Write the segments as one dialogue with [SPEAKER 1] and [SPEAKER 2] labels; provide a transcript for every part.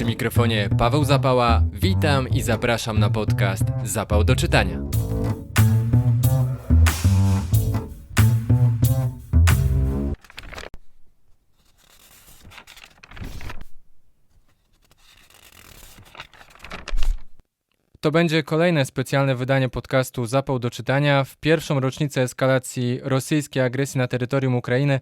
[SPEAKER 1] Przy mikrofonie Paweł Zapała. Witam i zapraszam na podcast Zapał do czytania. To będzie kolejne specjalne wydanie podcastu Zapał do czytania. W pierwszą rocznicę eskalacji rosyjskiej agresji na terytorium Ukrainy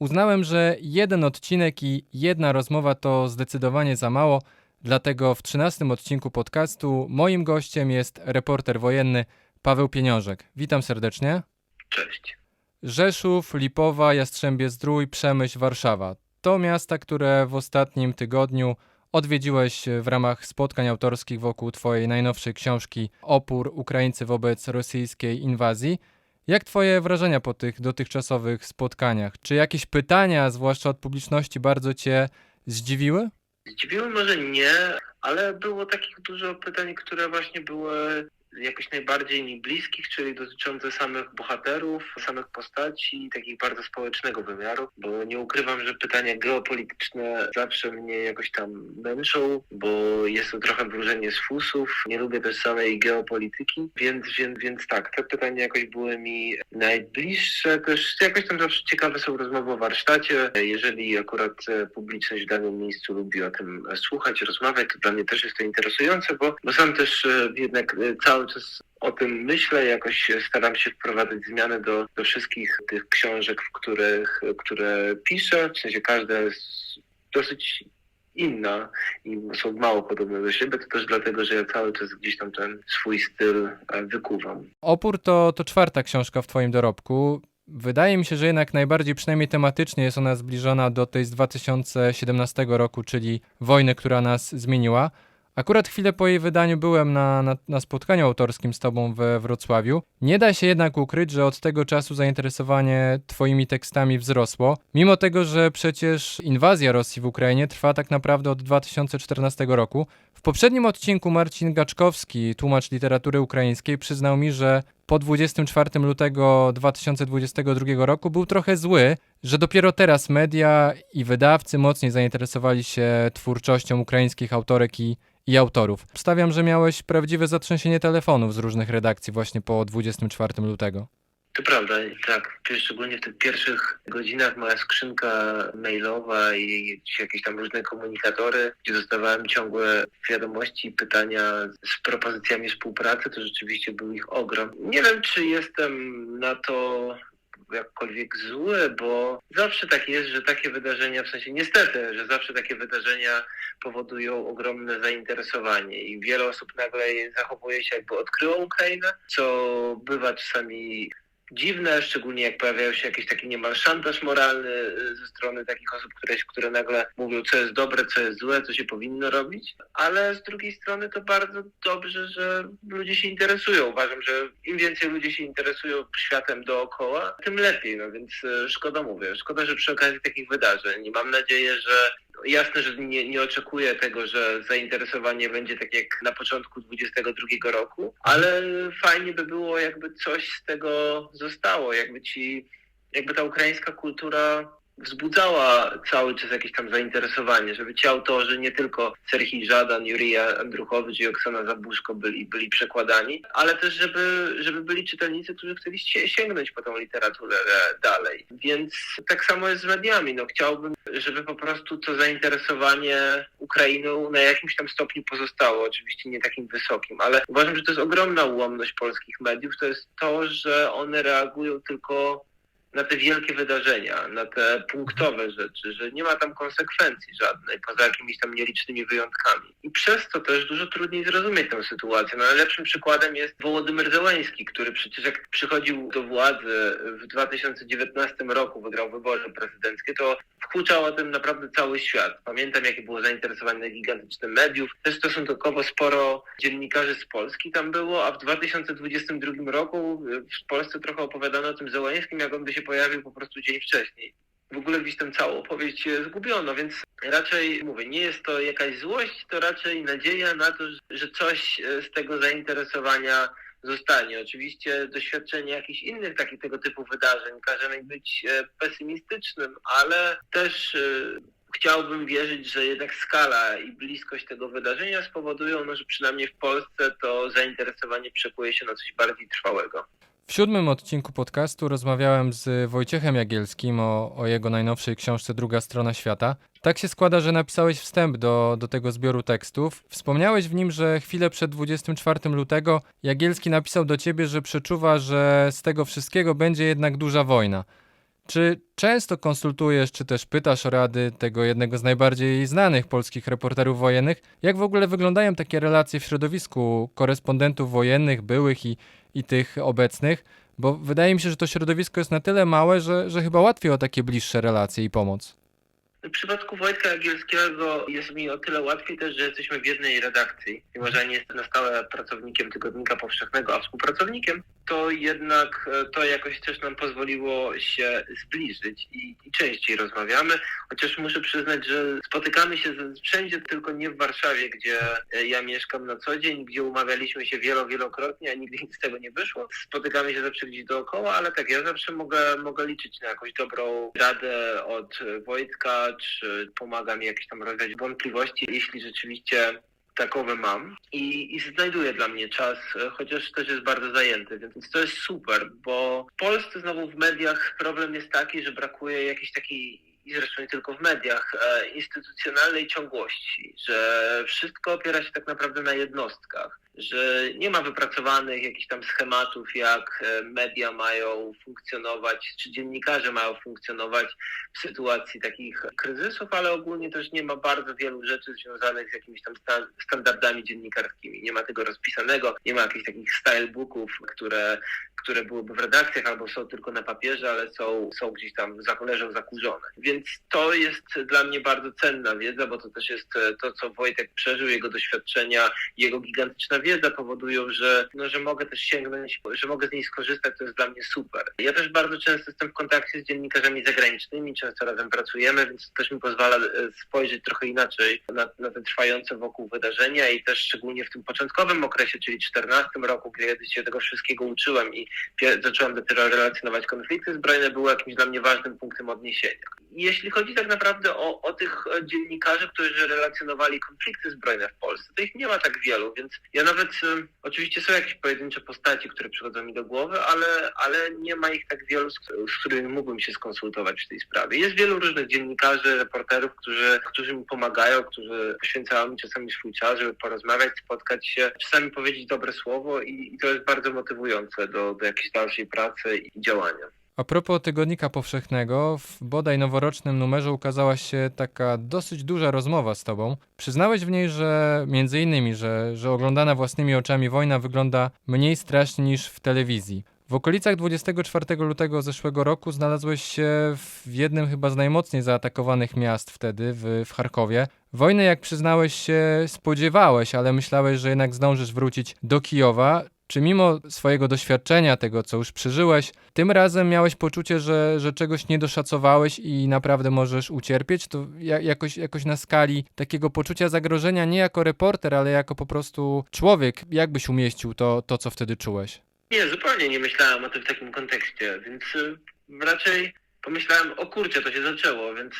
[SPEAKER 1] uznałem, że jeden odcinek i jedna rozmowa to zdecydowanie za mało. Dlatego w trzynastym odcinku podcastu moim gościem jest reporter wojenny Paweł Pieniążek. Witam serdecznie.
[SPEAKER 2] Cześć.
[SPEAKER 1] Rzeszów, Lipowa, Jastrzębie Zdrój, Przemyśl, Warszawa. To miasta, które w ostatnim tygodniu odwiedziłeś w ramach spotkań autorskich wokół Twojej najnowszej książki Opór Ukraińcy wobec rosyjskiej inwazji. Jak Twoje wrażenia po tych dotychczasowych spotkaniach? Czy jakieś pytania, zwłaszcza od publiczności, bardzo Cię zdziwiły?
[SPEAKER 2] Zdziwiły może nie, ale było takich dużo pytań, które właśnie były jakoś najbardziej mi bliskich, czyli dotyczące samych bohaterów, samych postaci takich bardzo społecznego wymiaru, bo nie ukrywam, że pytania geopolityczne zawsze mnie jakoś tam męczą, bo jest to trochę wróżenie z fusów. Nie lubię też samej geopolityki, więc, więc, więc tak, te pytania jakoś były mi najbliższe. Też jakoś tam zawsze ciekawe są rozmowy o warsztacie. Jeżeli akurat publiczność w danym miejscu lubi o tym słuchać, rozmawiać, to dla mnie też jest to interesujące, bo, bo sam też e, jednak e, cały czas o tym myślę, jakoś staram się wprowadzać zmiany do, do wszystkich tych książek, w których, które piszę. W sensie każda jest dosyć inna i są mało podobne do siebie, to też dlatego, że ja cały czas gdzieś tam ten swój styl e, wykuwam.
[SPEAKER 1] Opór to, to czwarta książka w Twoim dorobku. Wydaje mi się, że jednak najbardziej, przynajmniej tematycznie, jest ona zbliżona do tej z 2017 roku, czyli wojny, która nas zmieniła. Akurat chwilę po jej wydaniu byłem na, na, na, spotkaniu autorskim z Tobą we Wrocławiu. Nie da się jednak ukryć, że od tego czasu zainteresowanie Twoimi tekstami wzrosło, mimo tego, że przecież inwazja Rosji w Ukrainie trwa tak naprawdę od 2014 roku. W poprzednim odcinku Marcin Gaczkowski, tłumacz literatury ukraińskiej, przyznał mi, że po 24 lutego 2022 roku był trochę zły, że dopiero teraz media i wydawcy mocniej zainteresowali się twórczością ukraińskich autorek i i autorów. Stawiam, że miałeś prawdziwe zatrzęsienie telefonów z różnych redakcji właśnie po 24 lutego.
[SPEAKER 2] To prawda, tak. Szczególnie w tych pierwszych godzinach moja skrzynka mailowa i jakieś tam różne komunikatory, gdzie dostawałem ciągłe wiadomości i pytania z propozycjami współpracy, to rzeczywiście był ich ogrom. Nie wiem, czy jestem na to jakkolwiek zły, bo zawsze tak jest, że takie wydarzenia, w sensie niestety, że zawsze takie wydarzenia powodują ogromne zainteresowanie i wiele osób nagle zachowuje się jakby odkryło Ukrainę, co bywa czasami dziwne, szczególnie jak pojawiają się jakieś taki niemal szantaż moralny y, ze strony takich osób, które, które nagle mówią, co jest dobre, co jest złe, co się powinno robić, ale z drugiej strony to bardzo dobrze, że ludzie się interesują. Uważam, że im więcej ludzie się interesują światem dookoła, tym lepiej, no więc y, szkoda mówię, szkoda, że przy okazji takich wydarzeń. I mam nadzieję, że Jasne, że nie, nie oczekuję tego, że zainteresowanie będzie tak jak na początku 22 roku, ale fajnie by było, jakby coś z tego zostało, jakby ci, jakby ta ukraińska kultura wzbudzała cały czas jakieś tam zainteresowanie, żeby ci autorzy, nie tylko Serhii Żadan, Jurija Andruchowicz i Oksana Zabuszko byli, byli przekładani, ale też żeby, żeby byli czytelnicy, którzy chcieli sięgnąć po tą literaturę dalej. Więc tak samo jest z mediami. No, chciałbym, żeby po prostu to zainteresowanie Ukrainą na jakimś tam stopniu pozostało, oczywiście nie takim wysokim, ale uważam, że to jest ogromna ułomność polskich mediów, to jest to, że one reagują tylko na te wielkie wydarzenia, na te punktowe rzeczy, że nie ma tam konsekwencji żadnej, poza jakimiś tam nielicznymi wyjątkami. I przez to też dużo trudniej zrozumieć tę sytuację. No, najlepszym przykładem jest Wołodymyr Zełański, który przecież jak przychodził do władzy w 2019 roku, wygrał wybory prezydenckie, to wkuczał o tym naprawdę cały świat. Pamiętam, jakie było zainteresowanie gigantycznym mediów. Też stosunkowo sporo dziennikarzy z Polski tam było, a w 2022 roku w Polsce trochę opowiadano o tym Zełańskim, jak on by się się pojawił po prostu dzień wcześniej. W ogóle gdzieś tę całą opowieść zgubiono, więc raczej mówię, nie jest to jakaś złość, to raczej nadzieja na to, że coś z tego zainteresowania zostanie. Oczywiście doświadczenie jakichś innych takich tego typu wydarzeń każe mi być e, pesymistycznym, ale też e, chciałbym wierzyć, że jednak skala i bliskość tego wydarzenia spowodują, no, że przynajmniej w Polsce to zainteresowanie przekuje się na coś bardziej trwałego.
[SPEAKER 1] W siódmym odcinku podcastu rozmawiałem z Wojciechem Jagielskim o, o, jego najnowszej książce Druga strona świata. Tak się składa, że napisałeś wstęp do, do tego zbioru tekstów. Wspomniałeś w nim, że chwilę przed 24 lutego Jagielski napisał do ciebie, że przeczuwa, że z tego wszystkiego będzie jednak duża wojna. Czy często konsultujesz, czy też pytasz rady tego jednego z najbardziej znanych polskich reporterów wojennych? Jak w ogóle wyglądają takie relacje w środowisku korespondentów wojennych, byłych i, i tych obecnych? Bo wydaje mi się, że to środowisko jest na tyle małe, że, że chyba łatwiej o takie bliższe relacje i pomoc.
[SPEAKER 2] W przypadku Wojtka Jagielskiego jest mi o tyle łatwiej też, że jesteśmy w jednej redakcji. Mimo, że nie jestem na stałe pracownikiem Tygodnika Powszechnego, a współpracownikiem, to jednak to jakoś też nam pozwoliło się zbliżyć i, i częściej rozmawiamy. Chociaż muszę przyznać, że spotykamy się wszędzie, tylko nie w Warszawie, gdzie ja mieszkam na co dzień, gdzie umawialiśmy się wielo, wielokrotnie, a nigdy nic z tego nie wyszło. Spotykamy się zawsze gdzieś dookoła, ale tak, ja zawsze mogę, mogę liczyć na jakąś dobrą radę od Wojtka, czy pomaga mi jakieś tam rozwiać wątpliwości, jeśli rzeczywiście takowe mam. I, i znajduje dla mnie czas, chociaż też jest bardzo zajęty, więc to jest super, bo w Polsce znowu w mediach problem jest taki, że brakuje jakiejś takiej i zresztą nie tylko w mediach, instytucjonalnej ciągłości, że wszystko opiera się tak naprawdę na jednostkach, że nie ma wypracowanych jakichś tam schematów, jak media mają funkcjonować, czy dziennikarze mają funkcjonować w sytuacji takich kryzysów, ale ogólnie też nie ma bardzo wielu rzeczy związanych z jakimiś tam standardami dziennikarskimi. Nie ma tego rozpisanego, nie ma jakichś takich stylebooków, które, które byłyby w redakcjach albo są tylko na papierze, ale są, są gdzieś tam, leżą zakurzone. Więc to jest dla mnie bardzo cenna wiedza, bo to też jest to, co Wojtek przeżył, jego doświadczenia, jego gigantyczna wiedza powodują, że, no, że mogę też sięgnąć, że mogę z niej skorzystać, to jest dla mnie super. Ja też bardzo często jestem w kontakcie z dziennikarzami zagranicznymi, często razem pracujemy, więc to też mi pozwala spojrzeć trochę inaczej na, na te trwające wokół wydarzenia i też szczególnie w tym początkowym okresie, czyli 14 roku, kiedy się tego wszystkiego uczyłem i zacząłem dopiero relacjonować konflikty zbrojne, było jakimś dla mnie ważnym punktem odniesienia. Jeśli chodzi tak naprawdę o, o tych dziennikarzy, którzy relacjonowali konflikty zbrojne w Polsce, to ich nie ma tak wielu, więc ja nawet oczywiście są jakieś pojedyncze postaci, które przychodzą mi do głowy, ale, ale nie ma ich tak wielu, z, z którymi mógłbym się skonsultować w tej sprawie. Jest wielu różnych dziennikarzy, reporterów, którzy, którzy mi pomagają, którzy poświęcają mi czasami swój czas, żeby porozmawiać, spotkać się, czasami powiedzieć dobre słowo i, i to jest bardzo motywujące do, do jakiejś dalszej pracy i działania.
[SPEAKER 1] A propos Tygodnika Powszechnego, w bodaj noworocznym numerze ukazała się taka dosyć duża rozmowa z tobą. Przyznałeś w niej, że między innymi, że, że oglądana własnymi oczami wojna wygląda mniej strasznie niż w telewizji. W okolicach 24 lutego zeszłego roku znalazłeś się w jednym chyba z najmocniej zaatakowanych miast wtedy, w, w Charkowie. Wojny, jak przyznałeś się, spodziewałeś, ale myślałeś, że jednak zdążysz wrócić do Kijowa. Czy mimo swojego doświadczenia, tego co już przeżyłeś, tym razem miałeś poczucie, że, że czegoś nie doszacowałeś i naprawdę możesz ucierpieć? To jakoś, jakoś na skali takiego poczucia zagrożenia, nie jako reporter, ale jako po prostu człowiek, jak byś umieścił to, to co wtedy czułeś?
[SPEAKER 2] Nie, zupełnie nie myślałem o tym w takim kontekście, więc raczej pomyślałem, o kurczę, to się zaczęło, więc,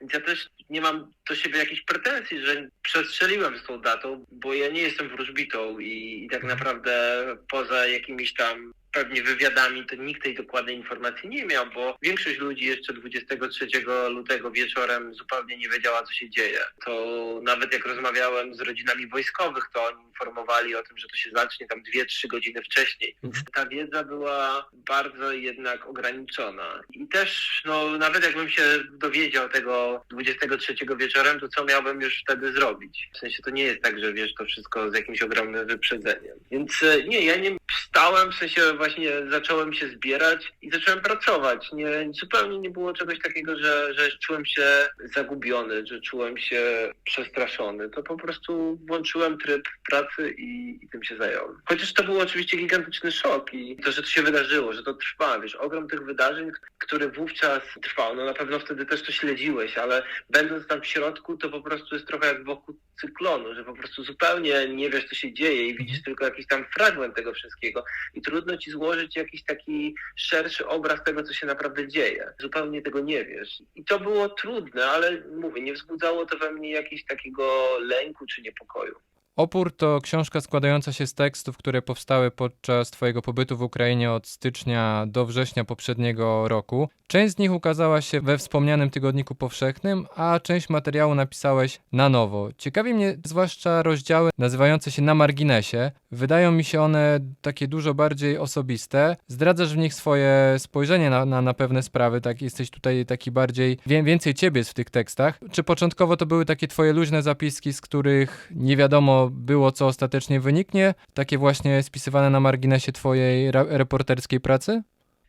[SPEAKER 2] więc ja też nie mam do siebie jakichś pretensji, że przestrzeliłem z tą datą, bo ja nie jestem wróżbitą i, i tak naprawdę poza jakimiś tam pewnie wywiadami, to nikt tej dokładnej informacji nie miał, bo większość ludzi jeszcze 23 lutego wieczorem zupełnie nie wiedziała, co się dzieje. To nawet jak rozmawiałem z rodzinami wojskowych, to oni informowali o tym, że to się zacznie tam 2-3 godziny wcześniej. Więc ta wiedza była bardzo jednak ograniczona. I też, no nawet jakbym się dowiedział tego 23 wieczorem, to co miałbym już wtedy zrobić? W sensie to nie jest tak, że wiesz to wszystko z jakimś ogromnym wyprzedzeniem. Więc nie, ja nie stałem, w sensie właśnie zacząłem się zbierać i zacząłem pracować. Nie, zupełnie nie było czegoś takiego, że, że czułem się zagubiony, że czułem się przestraszony. To po prostu włączyłem tryb pracy i, i tym się zająłem. Chociaż to był oczywiście gigantyczny szok i to, że to się wydarzyło, że to trwa, wiesz, ogrom tych wydarzeń, który wówczas trwał. No na pewno wtedy też to śledziłeś, ale będąc tam w środku, to po prostu jest trochę jak wokół cyklonu, że po prostu zupełnie nie wiesz, co się dzieje i widzisz tylko jakiś tam fragment tego wszystkiego i trudno ci złożyć jakiś taki szerszy obraz tego, co się naprawdę dzieje. Zupełnie tego nie wiesz. I to było trudne, ale mówię, nie wzbudzało to we mnie jakiegoś takiego lęku czy niepokoju.
[SPEAKER 1] Opór to książka składająca się z tekstów, które powstały podczas Twojego pobytu w Ukrainie od stycznia do września poprzedniego roku. Część z nich ukazała się we wspomnianym Tygodniku Powszechnym, a część materiału napisałeś na nowo. Ciekawi mnie zwłaszcza rozdziały nazywające się Na marginesie. Wydają mi się one takie dużo bardziej osobiste. Zdradzasz w nich swoje spojrzenie na, na, na pewne sprawy, tak jesteś tutaj taki bardziej, wie, więcej ciebie jest w tych tekstach. Czy początkowo to były takie twoje luźne zapiski, z których nie wiadomo było, co ostatecznie wyniknie? Takie właśnie spisywane na marginesie twojej reporterskiej pracy?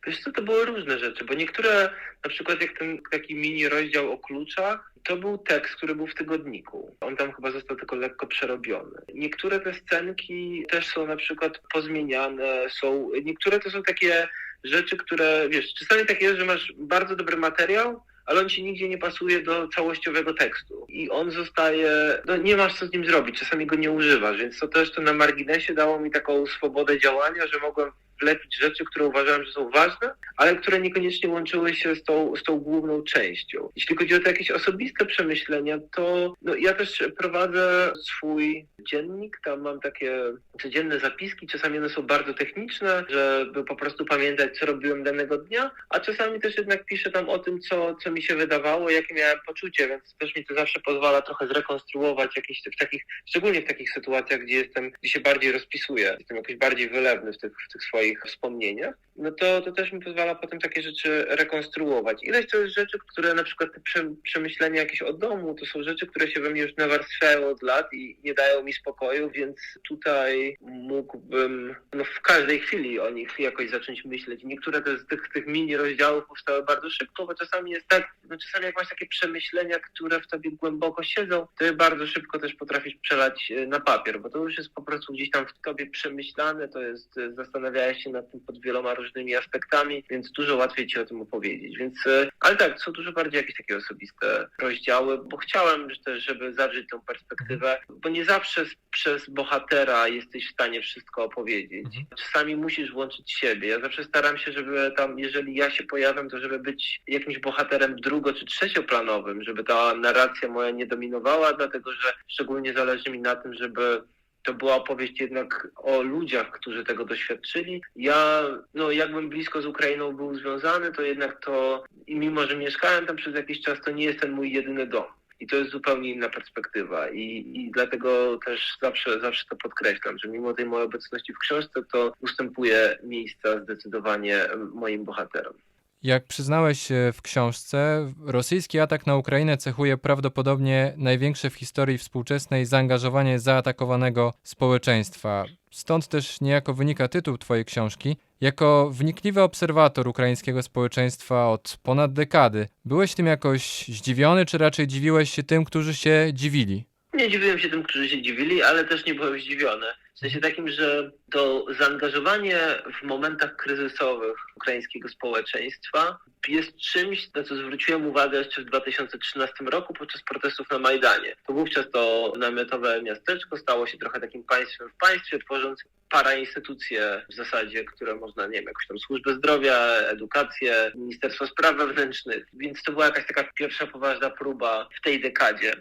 [SPEAKER 2] Wiesz co, to były różne rzeczy, bo niektóre, na przykład jak ten taki mini rozdział o kluczach, to był tekst, który był w tygodniku. On tam chyba został tylko lekko przerobiony. Niektóre te scenki też są na przykład pozmieniane, są, niektóre to są takie rzeczy, które, wiesz, czasami tak jest, że masz bardzo dobry materiał, ale on ci nigdzie nie pasuje do całościowego tekstu. I on zostaje, no nie masz co z nim zrobić, czasami go nie używasz, więc to też to na marginesie dało mi taką swobodę działania, że mogłem wlepić rzeczy, które uważałem, że są ważne, ale które niekoniecznie łączyły się z tą, z tą główną częścią. Jeśli chodzi o te jakieś osobiste przemyślenia, to no, ja też prowadzę swój dziennik, tam mam takie codzienne zapiski, czasami one są bardzo techniczne, żeby po prostu pamiętać, co robiłem danego dnia, a czasami też jednak piszę tam o tym, co, co mi się wydawało, jakie miałem poczucie, więc też mi to zawsze pozwala trochę zrekonstruować jakieś w takich, szczególnie w takich sytuacjach, gdzie jestem, gdzie się bardziej rozpisuję, jestem jakoś bardziej wylewny w tych, w tych swoich wspomnieniach, no to, to też mi pozwala potem takie rzeczy rekonstruować. Ileś to jest rzeczy, które na przykład te prze, przemyślenia jakieś o domu, to są rzeczy, które się we mnie już nawarstwiają od lat i nie dają mi spokoju, więc tutaj mógłbym no, w każdej chwili o nich jakoś zacząć myśleć. Niektóre z tych, tych mini rozdziałów powstały bardzo szybko, bo czasami jest tak, no czasami jak masz takie przemyślenia, które w tobie głęboko siedzą, to je bardzo szybko też potrafisz przelać e, na papier, bo to już jest po prostu gdzieś tam w tobie przemyślane, to jest, e, zastanawiałeś się nad tym pod wieloma różnymi aspektami, więc dużo łatwiej ci o tym opowiedzieć. Więc, e, ale tak, są dużo bardziej jakieś takie osobiste rozdziały, bo chciałem też, żeby zawrzeć tą perspektywę, bo nie zawsze przez bohatera jesteś w stanie wszystko opowiedzieć.
[SPEAKER 1] Mhm.
[SPEAKER 2] Czasami musisz włączyć siebie. Ja zawsze staram się, żeby tam, jeżeli ja się pojawiam, to żeby być jakimś bohaterem drugo- czy trzecioplanowym, żeby ta narracja moja nie dominowała, dlatego że szczególnie zależy mi na tym, żeby to była opowieść jednak o ludziach, którzy tego doświadczyli. Ja, no jakbym blisko z Ukrainą był związany, to jednak to, i mimo że mieszkałem tam przez jakiś czas, to nie jest ten mój jedyny dom. I to jest zupełnie inna perspektywa. I, I dlatego też zawsze, zawsze to podkreślam, że mimo tej mojej obecności w książce, to ustępuje miejsca zdecydowanie moim bohaterom.
[SPEAKER 1] Jak przyznałeś w książce, rosyjski atak na Ukrainę cechuje prawdopodobnie największe w historii współczesnej zaangażowanie zaatakowanego społeczeństwa. Stąd też niejako wynika tytuł Twojej książki. Jako wnikliwy obserwator ukraińskiego społeczeństwa od ponad dekady, byłeś tym jakoś zdziwiony, czy raczej dziwiłeś się tym, którzy się dziwili?
[SPEAKER 2] Nie dziwiłem się tym, którzy się dziwili, ale też nie byłem zdziwiony. W sensie takim, że to zaangażowanie w momentach kryzysowych ukraińskiego społeczeństwa jest czymś, na co zwróciłem uwagę jeszcze w 2013 roku podczas protestów na Majdanie. To wówczas to namiotowe miasteczko stało się trochę takim państwem w państwie, tworząc parainstytucje w zasadzie, które można, nie wiem, jakąś tam służbę zdrowia, edukację, Ministerstwo Spraw Wewnętrznych, więc to była jakaś taka pierwsza poważna próba w tej dekadzie.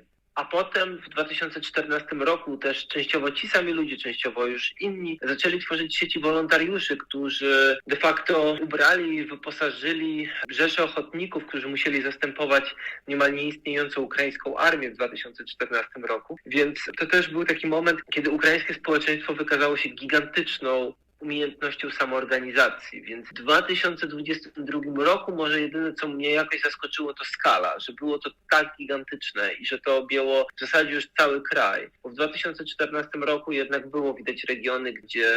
[SPEAKER 2] A potem w 2014 roku też częściowo ci sami ludzie, częściowo już inni, zaczęli tworzyć sieci wolontariuszy, którzy de facto ubrali wyposażyli rzesze ochotników, którzy musieli zastępować niemal nieistniejącą ukraińską armię w 2014 roku. Więc to też był taki moment, kiedy ukraińskie społeczeństwo wykazało się gigantyczną umiejętnością samoorganizacji. Więc w 2022 roku może jedyne, co mnie jakoś zaskoczyło, to skala, że było to tak gigantyczne i że to objęło w zasadzie już cały kraj. Bo w 2014 roku jednak było widać regiony, gdzie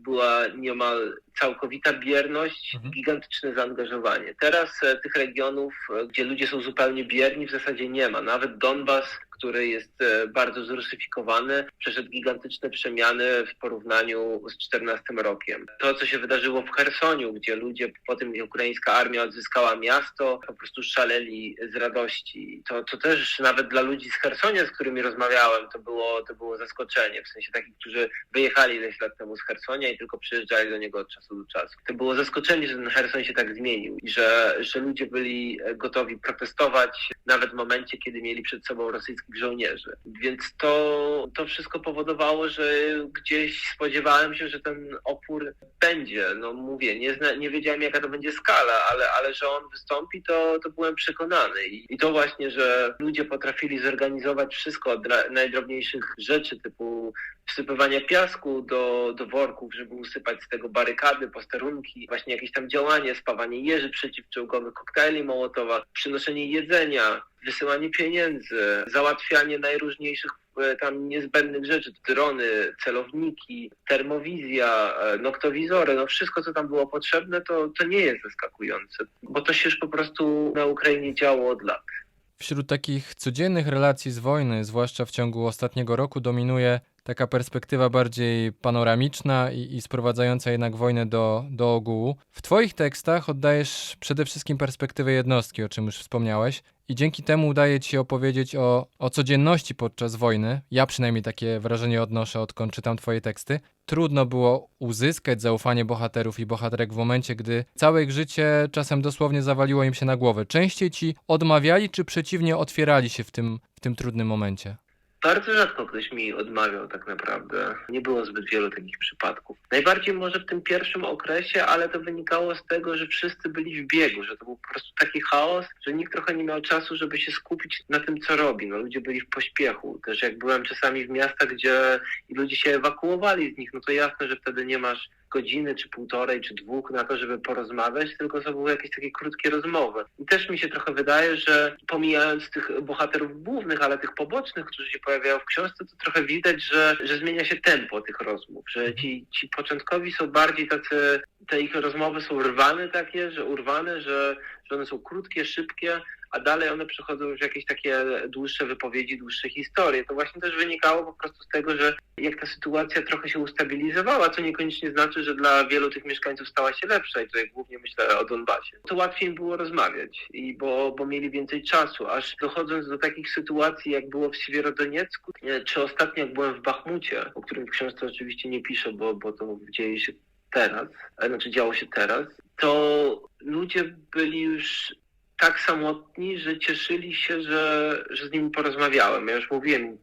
[SPEAKER 2] była niemal całkowita bierność
[SPEAKER 1] Mhm.
[SPEAKER 2] gigantyczne zaangażowanie. Teraz e, tych regionów, e, gdzie ludzie są zupełnie bierni, w zasadzie nie ma. Nawet Donbas, który jest e, bardzo zrusyfikowany, przeszedł gigantyczne przemiany w porównaniu z 14 rokiem. To, co się wydarzyło w Chersoniu, gdzie ludzie po tym, jak ukraińska armia odzyskała miasto, po prostu szaleli z radości. To, to też nawet dla ludzi z Chersonia, z którymi rozmawiałem, to było, to było zaskoczenie. W sensie takich, którzy wyjechali ileś lat temu z Chersonia i tylko przyjeżdżali do niego od czasu do czasu. To było zaskoczenie, że ten Herson się tak zmienił i że, że ludzie byli e, gotowi protestować nawet w momencie, kiedy mieli przed sobą rosyjskich żołnierzy. Więc to, to wszystko powodowało, że gdzieś spodziewałem się, że ten opór będzie. No mówię, nie, zna, nie wiedziałem jaka to będzie skala, ale, ale że on wystąpi, to, to byłem przekonany. I, I to właśnie, że ludzie potrafili zorganizować wszystko od na- najdrobniejszych rzeczy, typu wsypywania piasku do, do worków, żeby usypać z tego barykady, posterunki, właśnie jakieś tam działanie, spawanie jeży przeciwczołgowych, koktajli Mołotowa, przynoszenie jedzenia, wysyłanie pieniędzy, załatwianie najróżniejszych e, tam niezbędnych rzeczy, drony, celowniki, termowizja, e, noktowizory, no wszystko co tam było potrzebne, to, to nie jest zaskakujące, bo to się już po prostu na Ukrainie działo od lat.
[SPEAKER 1] Wśród takich codziennych relacji z wojny, zwłaszcza w ciągu ostatniego roku, dominuje taka perspektywa bardziej panoramiczna i, i sprowadzająca jednak wojnę do, do ogółu. W Twoich tekstach oddajesz przede wszystkim perspektywę jednostki, o czym już wspomniałeś, i dzięki temu udaje Ci się opowiedzieć o, o codzienności podczas wojny. Ja przynajmniej takie wrażenie odnoszę, odkąd czytam Twoje teksty. Trudno było uzyskać zaufanie bohaterów i bohaterek w momencie, gdy całe ich życie czasem dosłownie zawaliło im się na głowę. Częściej ci odmawiali, czy przeciwnie otwierali się w tym, w tym trudnym momencie?
[SPEAKER 2] Bardzo rzadko ktoś mi odmawiał tak naprawdę. Nie było zbyt wielu takich przypadków. Najbardziej może w tym pierwszym okresie, ale to wynikało z tego, że wszyscy byli w biegu, że to był po prostu taki chaos, że nikt trochę nie miał czasu, żeby się skupić na tym, co robi. No, ludzie byli w pośpiechu. Też jak byłem czasami w miastach, gdzie ludzie się ewakuowali z nich, no to jasne, że wtedy nie masz godziny, czy półtorej, czy dwóch na to, żeby porozmawiać, tylko to były jakieś takie krótkie rozmowy. I też mi się trochę wydaje, że pomijając tych bohaterów głównych, ale tych pobocznych, którzy się pojawiają w książce, to trochę widać, że, że zmienia się tempo tych rozmów, że ci, ci początkowi są bardziej tacy, te ich rozmowy są rwane takie, że urwane, że, że one są krótkie, szybkie, a dalej one przechodzą już jakieś takie dłuższe wypowiedzi, dłuższe historie. To właśnie też wynikało po prostu z tego, że jak ta sytuacja trochę się ustabilizowała, co niekoniecznie znaczy, że dla wielu tych mieszkańców stała się lepsza i tutaj głównie myślę o Donbasie, to łatwiej było rozmawiać, i bo, bo mieli więcej czasu, aż dochodząc do takich sytuacji, jak było w Siewierodoniecku, nie, czy ostatnio jak byłem w Bachmucie, o którym w książce oczywiście nie piszę, bo, bo to dzieje się teraz, znaczy działo się teraz, to ludzie byli już tak samotni, że cieszyli się, że, że z nimi porozmawiałem. Ja już mówiłem,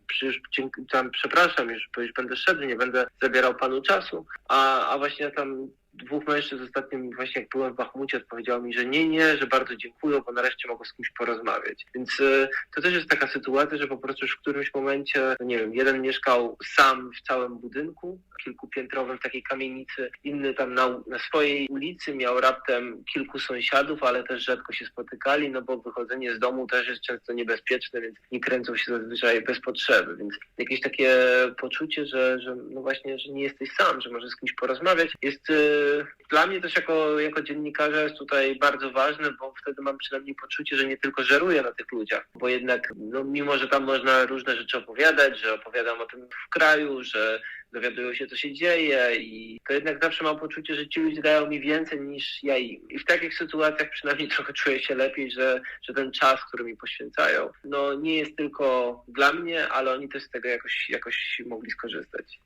[SPEAKER 2] dzięki- tam, przepraszam, już, już będę szedł, nie będę zabierał panu czasu, a, a właśnie tam dwóch mężczyzn ostatnio mi właśnie jak byłem w Bachmucie odpowiedziało mi, że nie, nie, że bardzo dziękują, bo nareszcie mogę z kimś porozmawiać. Więc y, to też jest taka sytuacja, że po prostu już w którymś momencie, no nie wiem, jeden mieszkał sam w całym budynku kilkupiętrowym w takiej kamienicy, inny tam na, na swojej ulicy miał raptem kilku sąsiadów, ale też rzadko się spotykali, no bo wychodzenie z domu też jest często niebezpieczne, więc nie kręcą się zazwyczaj bez potrzeby, więc jakieś takie poczucie, że, że no właśnie, że nie jesteś sam, że możesz z kimś porozmawiać, jest y, dla mnie też jako, jako dziennikarza jest tutaj bardzo ważne, bo wtedy mam przynajmniej poczucie, że nie tylko żeruję na tych ludziach, bo jednak, no, mimo że tam można różne rzeczy opowiadać, że opowiadam o tym w kraju, że dowiadują się, co się dzieje i to jednak zawsze mam poczucie, że ci ludzie dają mi więcej niż ja im. I w takich sytuacjach przynajmniej trochę czuję się lepiej, że, że ten czas, który mi poświęcają, no nie jest tylko dla mnie, ale oni też z tego jakoś, jakoś mogli skorzystać.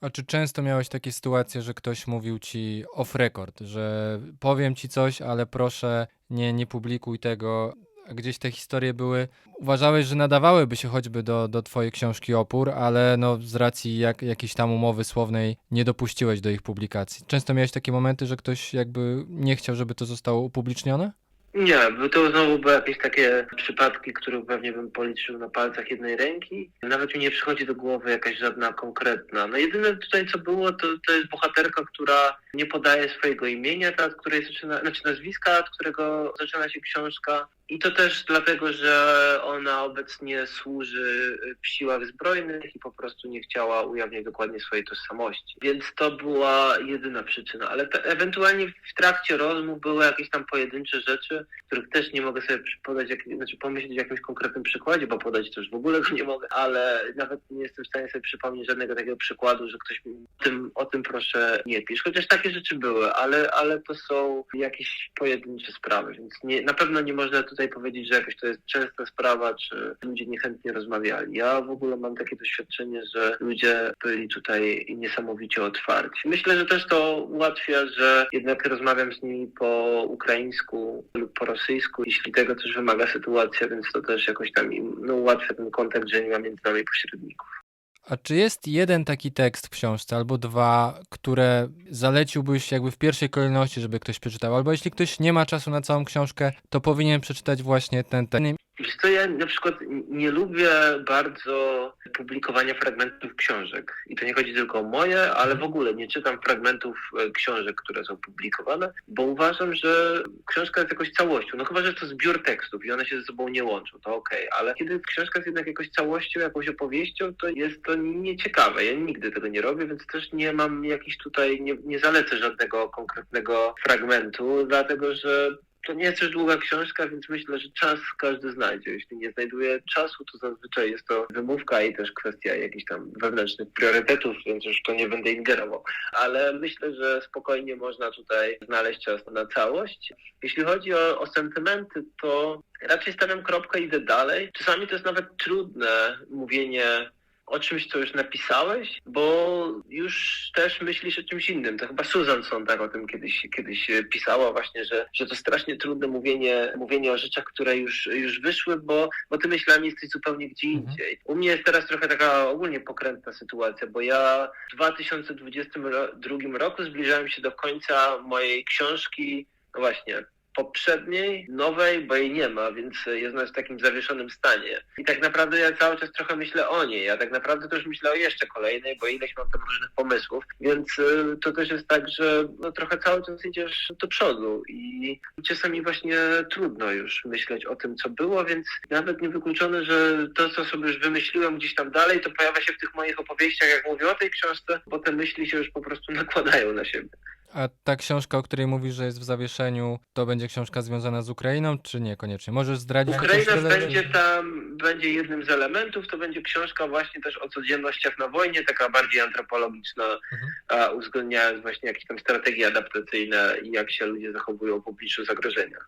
[SPEAKER 1] A czy często miałeś takie sytuacje, że ktoś mówił ci off record, że powiem ci coś, ale proszę nie, nie publikuj tego? Gdzieś te historie były, uważałeś, że nadawałyby się choćby do, do twojej książki Opór, ale no z racji jak, jakiejś tam umowy słownej nie dopuściłeś do ich publikacji. Często miałeś takie momenty, że ktoś jakby nie chciał, żeby to zostało upublicznione?
[SPEAKER 2] Nie, bo to znowu były jakieś takie przypadki, które pewnie bym policzył na palcach jednej ręki. Nawet mi nie przychodzi do głowy jakaś żadna konkretna. No jedyne tutaj co było, to, to jest bohaterka, która nie podaje swojego imienia, ta, której zaczyna, znaczy nazwiska, od którego zaczyna się książka. I to też dlatego, że ona obecnie służy w siłach zbrojnych i po prostu nie chciała ujawniać dokładnie swojej tożsamości. Więc to była jedyna przyczyna. Ale ewentualnie w trakcie rozmów były jakieś tam pojedyncze rzeczy, których też nie mogę sobie podać, jak, znaczy pomyśleć o jakimś konkretnym przykładzie, bo podać to już w ogóle go nie mogę, ale nawet nie jestem w stanie sobie przypomnieć żadnego takiego przykładu, że ktoś mi o tym, o tym proszę nie pisz. Chociaż takie rzeczy były, ale, ale to są jakieś pojedyncze sprawy, więc nie, na pewno nie można tutaj tutaj powiedzieć, że jakaś to jest częsta sprawa, czy ludzie niechętnie rozmawiali. Ja w ogóle mam takie doświadczenie, że ludzie byli tutaj niesamowicie otwarci. Myślę, że też to ułatwia, że jednak rozmawiam z nimi po ukraińsku lub po rosyjsku, jeśli tego też wymaga sytuacja, więc to też jakoś tam im no, ułatwia ten kontakt, że nie ma między nami pośredników.
[SPEAKER 1] A czy jest jeden taki tekst w książce, albo dwa, które zaleciłbyś jakby w pierwszej kolejności, żeby ktoś przeczytał? Albo jeśli ktoś nie ma czasu na całą książkę, to powinien przeczytać właśnie ten tekst.
[SPEAKER 2] Wiesz co, ja na przykład nie lubię bardzo publikowania fragmentów książek. I to nie chodzi tylko o moje, ale w ogóle nie czytam fragmentów e, książek, które są publikowane, bo uważam, że książka jest jakoś całością. No chyba, że to zbiór tekstów i one się ze sobą nie łączą, to okej. Ale kiedy książka jest jednak jakoś całością, jakąś opowieścią, to jest to nieciekawe. Ja nigdy tego nie robię, więc też nie mam jakiś tutaj, nie, nie zalecę żadnego konkretnego fragmentu, dlatego że to nie jest też długa książka, więc myślę, że czas każdy znajdzie. Jeśli nie znajduje czasu, to zazwyczaj jest to wymówka i też kwestia jakichś tam wewnętrznych priorytetów, więc już to nie będę ingerował. Ale myślę, że spokojnie można tutaj znaleźć czas na całość. Jeśli chodzi o, o sentymenty, to raczej stawiam kropkę i idę dalej. Czasami to jest nawet trudne mówienie o czymś, co już napisałeś, bo już też myślisz o czymś innym. To chyba Susan Sontag o tym kiedyś, kiedyś pisała właśnie, że, że to strasznie trudne mówienie, mówienie o rzeczach, które już, już wyszły, bo, bo ty myślami jesteś zupełnie gdzie
[SPEAKER 1] Mhm.
[SPEAKER 2] indziej. U mnie jest teraz trochę taka ogólnie pokrętna sytuacja, bo ja w 2022 roku zbliżałem się do końca mojej książki, no właśnie, poprzedniej, nowej, bo jej nie ma, więc jest ona w takim zawieszonym stanie. I tak naprawdę ja cały czas trochę myślę o niej, a tak naprawdę też myślę o jeszcze kolejnej, bo ileś mam tam różnych pomysłów, więc y, to też jest tak, że no, trochę cały czas idziesz do przodu i czasami właśnie trudno już myśleć o tym, co było, więc nawet niewykluczone, że to, co sobie już wymyśliłem gdzieś tam dalej, to pojawia się w tych moich opowieściach, jak mówię o tej książce, bo te myśli się już po prostu nakładają na siebie.
[SPEAKER 1] A ta książka, o której mówisz, że jest w zawieszeniu, to będzie książka związana z Ukrainą, czy niekoniecznie? Możesz zdradzić
[SPEAKER 2] Ukraina będzie tam, będzie jednym z elementów, to będzie książka właśnie też o codziennościach na wojnie, taka bardziej antropologiczna,
[SPEAKER 1] Mhm.
[SPEAKER 2] uwzględniając właśnie jakieś tam strategie adaptacyjne i jak się ludzie zachowują w obliczu zagrożenia.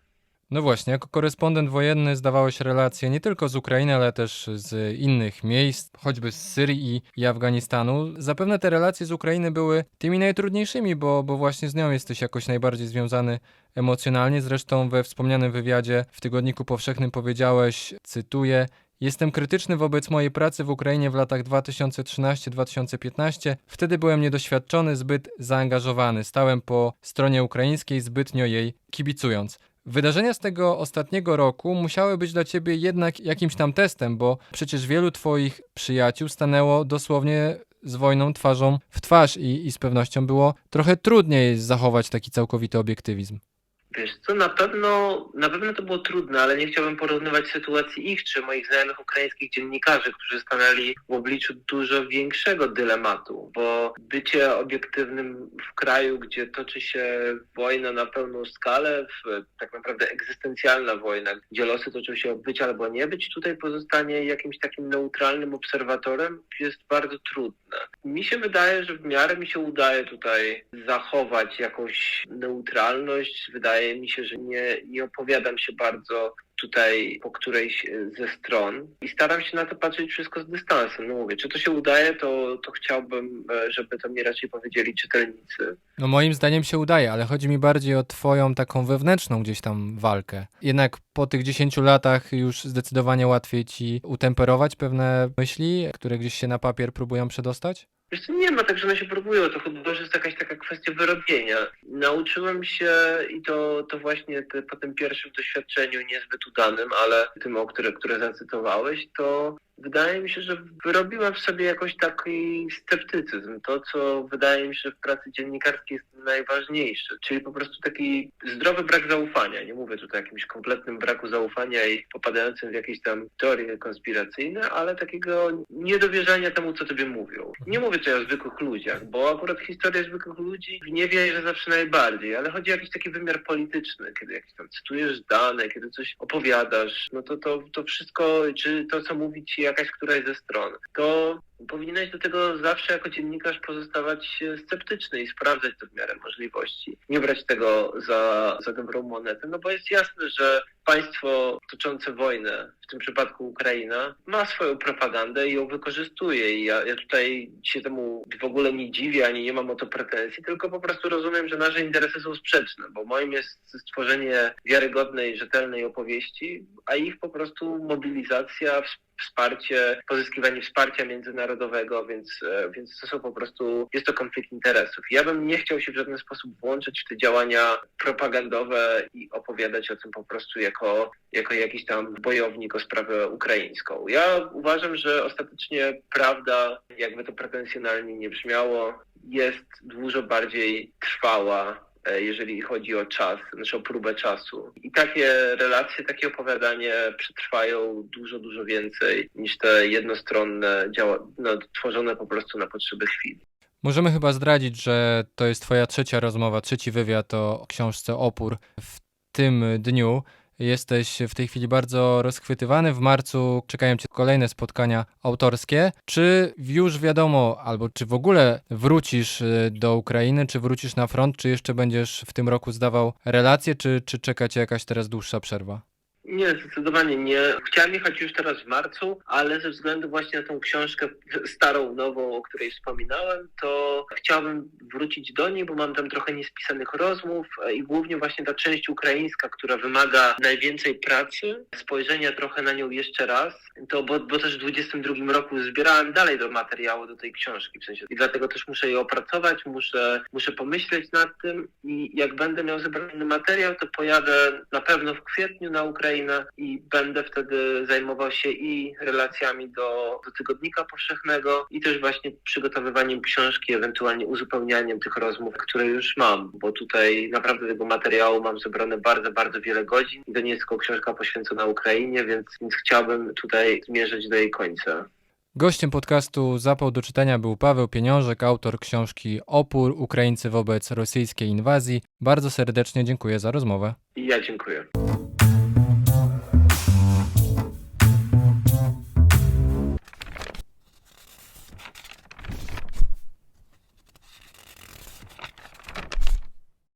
[SPEAKER 1] No właśnie, jako korespondent wojenny zdawałeś relacje nie tylko z Ukrainy, ale też z innych miejsc, choćby z Syrii i Afganistanu. Zapewne te relacje z Ukrainy były tymi najtrudniejszymi, bo, bo właśnie z nią jesteś jakoś najbardziej związany emocjonalnie. Zresztą we wspomnianym wywiadzie w Tygodniku Powszechnym powiedziałeś, cytuję, Jestem krytyczny wobec mojej pracy w Ukrainie w latach 2013-2015. Wtedy byłem niedoświadczony, zbyt zaangażowany. Stałem po stronie ukraińskiej, zbytnio jej kibicując. Wydarzenia z tego ostatniego roku musiały być dla ciebie jednak jakimś tam testem, bo przecież wielu twoich przyjaciół stanęło dosłownie z wojną twarzą w twarz i, i z pewnością było trochę trudniej zachować taki całkowity obiektywizm.
[SPEAKER 2] Wiesz co, na pewno, na pewno to było trudne, ale nie chciałbym porównywać sytuacji ich czy moich znajomych ukraińskich dziennikarzy, którzy stanęli w obliczu dużo większego dylematu, bo bycie obiektywnym w kraju, gdzie toczy się wojna na pełną skalę, w, tak naprawdę egzystencjalna wojna, gdzie losy toczą się o być albo nie być, tutaj pozostanie jakimś takim neutralnym obserwatorem jest bardzo trudne. Mi się wydaje, że w miarę mi się udaje tutaj zachować jakąś neutralność. Wydaje mi się, że nie, nie opowiadam się bardzo tutaj po którejś ze stron i staram się na to patrzeć wszystko z dystansem. No mówię, czy to się udaje, to, to chciałbym, e, żeby to mi raczej powiedzieli czytelnicy.
[SPEAKER 1] No moim zdaniem się udaje, ale chodzi mi bardziej o twoją taką wewnętrzną gdzieś tam walkę. Jednak po tych 10 latach już zdecydowanie łatwiej ci utemperować pewne myśli, które gdzieś się na papier próbują przedostać?
[SPEAKER 2] Wiesz co, nie ma tak, że one się próbują, to chyba że jest jakaś taka kwestia wyrobienia. Nauczyłem się i to, to właśnie te, po tym pierwszym doświadczeniu niezbyt udanym, ale tym, o które, które zacytowałeś, to wydaje mi się, że wyrobiłem w sobie jakoś taki sceptycyzm. To, co wydaje mi się, że w pracy dziennikarskiej jest najważniejsze, czyli po prostu taki zdrowy brak zaufania. Nie mówię tutaj o jakimś kompletnym braku zaufania i popadającym w jakieś tam teorie konspiracyjne, ale takiego niedowierzania temu, co tobie mówią. Nie mówię tutaj o zwykłych ludziach, bo akurat historia zwykłych ludzi nie wierzę zawsze najbardziej, ale chodzi o jakiś taki wymiar polityczny, kiedy jakieś tam cytujesz dane, kiedy coś opowiadasz, no to to, to wszystko, czy to, co mówi ci jakaś któraś ze stron, to powinieneś do tego zawsze jako dziennikarz pozostawać e, sceptyczny i sprawdzać to w miarę możliwości. Nie brać tego za, za dobrą monetę, no bo jest jasne, że państwo toczące wojnę, w tym przypadku Ukraina, ma swoją propagandę i ją wykorzystuje. I ja, ja tutaj się temu w ogóle nie dziwię, ani nie mam o to pretensji, tylko po prostu rozumiem, że nasze interesy są sprzeczne, bo moim jest stworzenie wiarygodnej, rzetelnej opowieści, a ich po prostu mobilizacja, ws- wsparcie, pozyskiwanie wsparcia międzynarodowego, więc, e, więc to są po prostu, jest to konflikt interesów. Ja bym nie chciał się w żaden sposób włączyć w te działania propagandowe i opowiadać o tym po prostu jako, jako jakiś tam bojownik o sprawę ukraińską. Ja uważam, że ostatecznie prawda, jakby to pretensjonalnie nie brzmiało, jest dużo bardziej trwała jeżeli chodzi o czas, znaczy o próbę czasu. I takie relacje, takie opowiadanie przetrwają dużo, dużo więcej niż te jednostronne, działa, no, tworzone po prostu na potrzeby chwili.
[SPEAKER 1] Możemy chyba zdradzić, że to jest Twoja trzecia rozmowa, trzeci wywiad o książce Opór w tym dniu. Jesteś w tej chwili bardzo rozchwytywany. W marcu czekają Cię kolejne spotkania autorskie. Czy już wiadomo, albo czy w ogóle wrócisz y, do Ukrainy, czy wrócisz na front, czy jeszcze będziesz w tym roku zdawał relacje, czy, czy czeka Cię jakaś teraz dłuższa przerwa?
[SPEAKER 2] Nie, zdecydowanie nie. Chciałem jechać już teraz w marcu, ale ze względu właśnie na tą książkę starą, nową, o której wspominałem, to chciałbym wrócić do niej, bo mam tam trochę niespisanych rozmów e, i głównie właśnie ta część ukraińska, która wymaga najwięcej pracy, spojrzenia trochę na nią jeszcze raz, to bo, bo też w 22 roku zbierałem dalej do materiału do tej książki, w sensie. I dlatego też muszę je opracować, muszę, muszę pomyśleć nad tym i jak będę miał zebrany materiał, to pojadę na pewno w kwietniu na Ukrainę i będę wtedy zajmował się i relacjami do, do tygodnika powszechnego i też właśnie przygotowywaniem książki, ewentualnie uzupełnianiem tych rozmów, które już mam, bo tutaj naprawdę tego materiału mam zebrane bardzo, bardzo wiele godzin i to nie jest tylko książka poświęcona Ukrainie, więc, więc chciałbym tutaj zmierzyć do jej końca.
[SPEAKER 1] Gościem podcastu Zapał do czytania był Paweł Pieniążek, autor książki Opór Ukraińcy wobec rosyjskiej inwazji. Bardzo serdecznie dziękuję za rozmowę.
[SPEAKER 2] I ja dziękuję.